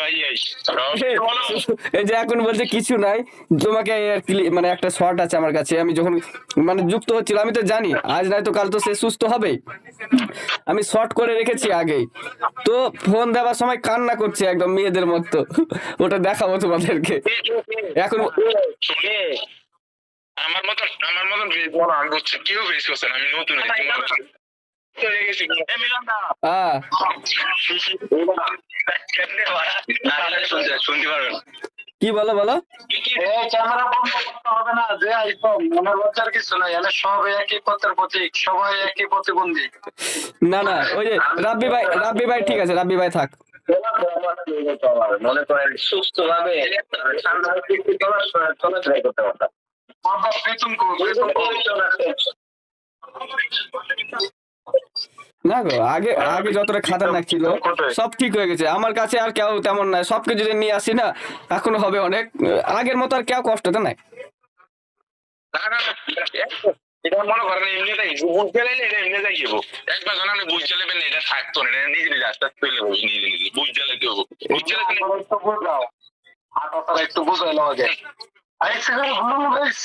ভাই এই। যে এখন বলছে কিছু নাই তোমাকে মানে একটা শর্ট আছে আমার কাছে আমি যখন মানে যুক্ত হচ্ছিল আমি তো জানি আজ নাই তো কাল তো সে সুস্থ হবে। আমি শর্ট করে রেখেছি আগেই। তো ফোন দেওয়ার সময় কান্না করছে একদম মেয়েদের মতো। ওটা দেখাবো তোমাদেরকে। এখন আমার মতন আমার মতন আমি বুঝছি কেউ ফেস করছে আমি নতুন কি বলো বলো? হবে না যে কিছু নাই সব একই পথের প্রতীক সবাই একই প্রতিবন্ধী না না ওই যে রাব্বি ভাই রাব্বি ভাই ঠিক আছে, রাব্বি ভাই থাক। মনে করেন সুস্থ ভাবে চলাচলাই করতে পারতাম না গো আগে আগে যতটা খাতারনাক ছিল সব ঠিক হয়ে গেছে। আমার কাছে আর কেউ তেমন নাই। সবকিছু যদি নিয়ে আসি না এখনও হবে অনেক। আগের মতো আর কেউ কষ্টটা নাই। না, না, না, এটা মনে করেন এমনি বুঝ চালাইলে এটা এমনি যাই যাব একবার যখন আপনি বুঝ চালাবেন না, এটা থাকতো না এটা নিজে নিজে আস্তে আস্তে চলে যাব নিজে নিজে। বুঝ চালাইতে হব? বুঝ চালাইতে একটু বুঝাও। হাঁটা একটু বুঝাইলো আগে আইসে